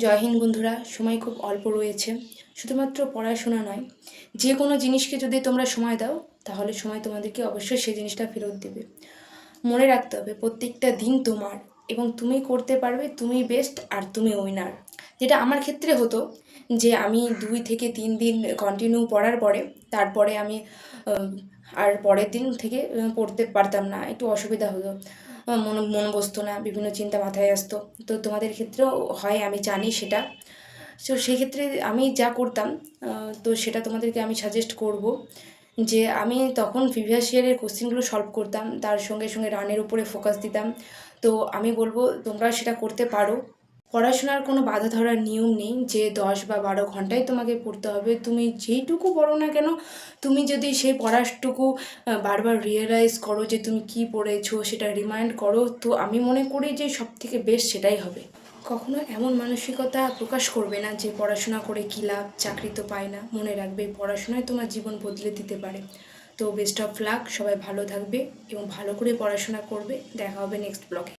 জয় হিন্দ বন্ধুরা, সময় খুব অল্প রয়েছে। শুধুমাত্র পড়াশোনা নয়, যে কোনো জিনিসকে যদি তোমরা সময় দাও, তাহলে সময় তোমাদেরকে অবশ্যই সেই জিনিসটা ফেরত দেবে। মনে রাখতে হবে, প্রত্যেকটা দিন তোমার এবং তুমি করতে পারবে, তুমি বেস্ট আর তুমি উইনার যেটা আমার ক্ষেত্রে হতো যে আমি দুই থেকে তিন দিন কন্টিনিউ পড়ার পরে, তারপরে আমি আর পরের দিন থেকে পড়তে পারতাম না, একটু অসুবিধা হতো। মন মন বসতো না, বিভিন্ন চিন্তা মাথায় আসতো তো তোমাদের ক্ষেত্রেও হয়, আমি জানি সেটা। তো সেক্ষেত্রে আমি যা করতাম তো সেটা তোমাদেরকে আমি সাজেস্ট করব যে আমি তখন প্রিভিয়াস ইয়ারের কোশ্চেনগুলো সলভ করতাম, তার সঙ্গে সঙ্গে রানের উপরে ফোকাস দিতাম। তো আমি বলব, তোমরা সেটা করতে পারো। পড়াশোনার কোনো বাধা ধরার নিয়ম নেই যে দশ বা বারো ঘন্টায় তোমাকে পড়তে হবে। তুমি যেইটুকু পড়ো না কেন, তুমি যদি সেই পড়াটুকু বারবার রিয়েলাইজ করো যে তুমি কি পড়েছো সেটা রিমাইন্ড করো, তো আমি মনে করি যে সব থেকে বেস্ট সেটাই হবে। কখনো এমন মানসিকতা প্রকাশ করবে না যে পড়াশোনা করে কী লাভ, চাকরি তো পায় না। মনে রাখবে পড়াশোনায় তোমার জীবন বদলে দিতে পারে। তো বেস্ট অফ লাক সবাই ভালো থাকবে এবং ভালো করে পড়াশোনা করবে। দেখা হবে নেক্সট ব্লগে